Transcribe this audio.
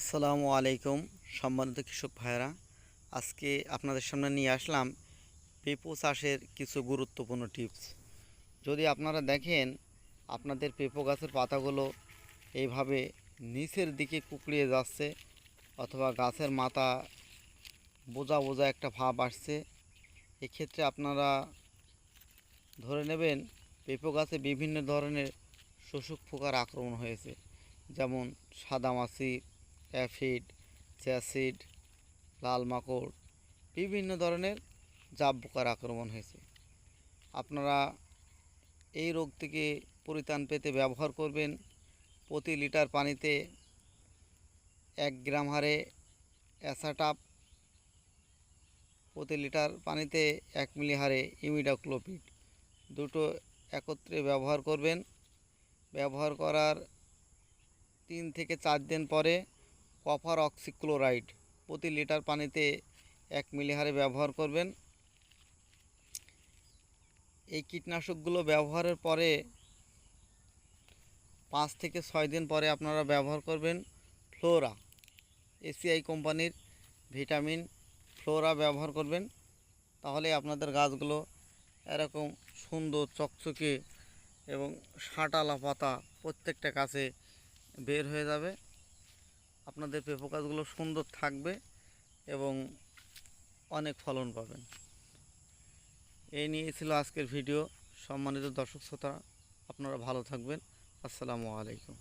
আসসালামু আলাইকুম, সম্মানিত কৃষক ভাইয়েরা। আজকে আপনাদের সামনে নিয়ে আসলাম পেঁপো চাষের কিছু গুরুত্বপূর্ণ টিপস। যদি আপনারা দেখেন, আপনাদের পেঁপো গাছের পাতাগুলো এইভাবে নিচের দিকে কুকড়িয়ে যাচ্ছে অথবা গাছের মাথা বোঝা বোঝা একটা ভাব আসছে। এক্ষেত্রে আপনারা ধরে নেবেন, পেঁপো গাছে বিভিন্ন ধরনের শোষক পোকার আক্রমণ হয়েছে। যেমন সাদামাছি অ্যাফিড, চ্যাসিড, লাল মাকড়, বিভিন্ন ধরনের জাব পোকার আক্রমণ হয়েছে। আপনারা এই রোগ থেকে পরিত্রাণ পেতে ব্যবহার করবেন। প্রতি লিটার পানিতে এক গ্রাম হারে অ্যাসাটাপ, প্রতি লিটার পানিতে এক মিলি হারে ইমিডাক্লোপিড। দুটো একত্রে ব্যবহার করবেন। ব্যবহার করার তিন থেকে চার দিন পরে কপার অক্সিক্লোরাইড। প্রতি লিটার পানিতে এক মিলি হারে ব্যবহার করবেন। এই কীটনাশকগুলো ব্যবহারের পরে পাঁচ থেকে ছয় দিন পরে আপনারা ব্যবহার করবেন ফ্লোরা। এসিআই কোম্পানির ভিটামিন ফ্লোরা ব্যবহার করবেন। তাহলে আপনাদের গাছগুলো এরকম সুন্দর চকচকে এবং সাঁটালা পাতা প্রত্যেকটা গাছে বের হয়ে যাবে। আপনাদের পেঁপো গাছগুলো সুন্দর থাকবে এবং অনেক ফলন পাবেন। এই নিয়ে ছিল আজকের ভিডিও। সম্মানিত দর্শক শ্রোতা, আপনারা ভালো থাকবেন। আসসালামু আলাইকুম।